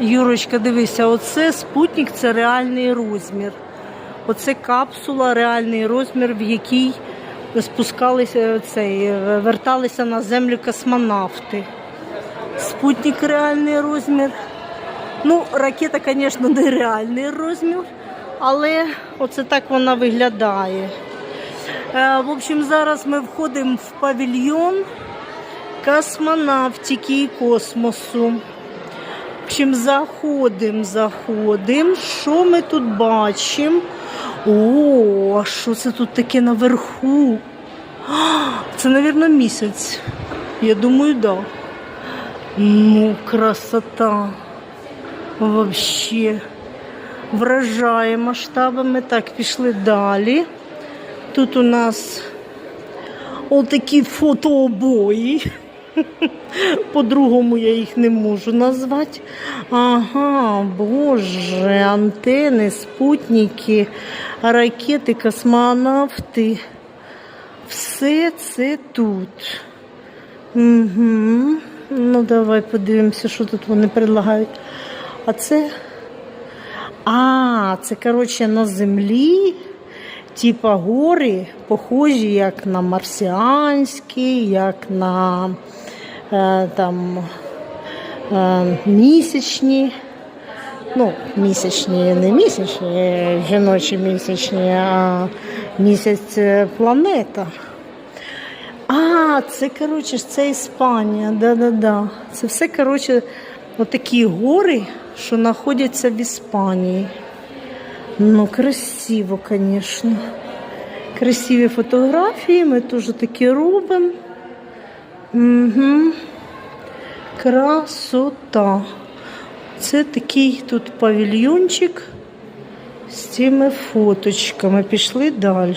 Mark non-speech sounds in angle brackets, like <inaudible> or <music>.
Юрочка, дивися, оце спутник це реальний розмір. Оце капсула, реальний розмір, в якій спускалися цей, верталися на землю космонавти. Спутник реальний розмір. Ну, ракета, звісно, не реальний розмір, але оце так вона виглядає. Е, В общем, зараз ми входимо в павільйон космонавтики і космосу. Общем, заходимо, заходимо. Що ми тут бачимо? О, що це тут таке наверху? Це, мабуть, місяць. Я думаю, так. Да. Ну, красота. Вообще вражає масштабами. Так, пішли далі. Тут у нас отакі фотообої. <laughs> По-другому я їх не можу назвати. Ага, боже, антени, спутники, ракети, космонавти. Все це тут. Угу. Ну, давай подивимося, що тут вони предлагають. А це. А, це, коротше, на землі. Типа гори похожі як на марсіанські, як на е, там е, місячні. Ну, місячні, не місячні, жіночі місячні, а місяць е, планета. А, це, коротше, це Іспанія, да-да-да. Це все, коротше, отакі гори, що знаходяться в Іспанії. Ну, красиво, звісно. Красиві фотографії, ми теж такі робимо. Угу. Красота. Це такий тут павільйончик з цими фоточками. Пішли далі.